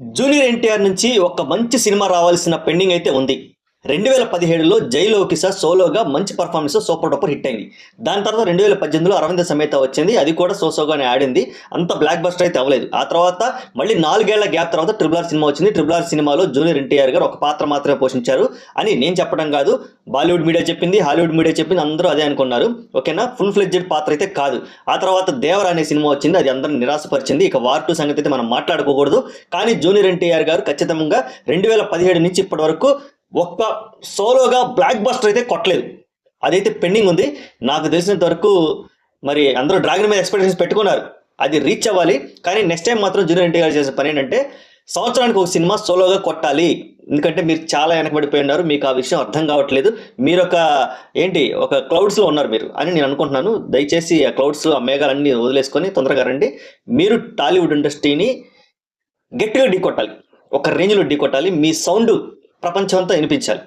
Junior NTR నుంచి ఒక మంచి సినిమా రావాల్సిన పెండింగ్ అయితే ఉంది. రెండు వేల పదిహేడులో జైలోకిస సోలోగా మంచి పర్ఫార్మెన్స్ సూపర్ డూపర్ హిట్ అయింది. దాని తర్వాత రెండు వేల పద్దెనిమిదిలో అరవింద సమేత వచ్చింది. అది కూడా సోసోగానే ఆడింది. అంత బ్లాక్ బస్టర్ అయితే అవ్వలేదు. ఆ తర్వాత మళ్ళీ నాలుగేళ్ళ గ్యాప్ తర్వాత ట్రిపుల్ ఆర్ సినిమా వచ్చింది. ట్రిపుల్ ఆర్ సినిమాలో జూనియర్ ఎన్టీఆర్ గారు ఒక పాత్ర మాత్రమే పోషించారు అని నేను చెప్పడం కాదు. బాలీవుడ్ మీడియా చెప్పింది హాలీవుడ్ మీడియా చెప్పింది అందరూ అదే అనుకున్నారు. ఓకేనా? ఫుల్ ఫ్లెడ్జెడ్ పాత్ర అయితే కాదు. ఆ తర్వాత దేవర అనే సినిమా వచ్చింది. అది అందరిని నిరాశపరిచింది. ఇక వార్ టూ సంగతి అయితే మనం మాట్లాడుకోకూడదు. కానీ జూనియర్ ఎన్టీఆర్ గారు ఖచ్చితంగా రెండు వేల పదిహేడు నుంచి ఇప్పటి వరకు ఒక్క సోలోగా బ్లాక్ బస్టర్ అయితే కొట్టలేదు. అదైతే పెండింగ్ ఉంది. నాకు తెలిసినంత వరకు మరి అందరూ డ్రాగన్ మీద ఎక్స్పెక్టేషన్స్ పెట్టుకున్నారు. అది రీచ్ అవ్వాలి. కానీ నెక్స్ట్ టైం మాత్రం జూనియర్ ఎన్టీఆర్ చేసే పని ఏంటంటే సంవత్సరానికి ఒక సినిమా సోలోగా కొట్టాలి. ఎందుకంటే మీరు చాలా వెనకబడిపోయి ఉన్నారు. మీకు ఆ విషయం అర్థం కావట్లేదు. మీరు ఒక ఏంటి ఒక క్లౌడ్స్లో ఉన్నారు మీరు అని నేను అనుకుంటున్నాను. దయచేసి ఆ క్లౌడ్స్ ఆ మేఘాలన్నీ వదిలేసుకొని తొందరగా రండి. మీరు టాలీవుడ్ ఇండస్ట్రీని గట్టిగా ఢీ కొట్టాలి. ఒక రేంజ్లో ఢీ కొట్టాలి. మీ సౌండ్ ప్రపంచం అంతా వినిపించాలి.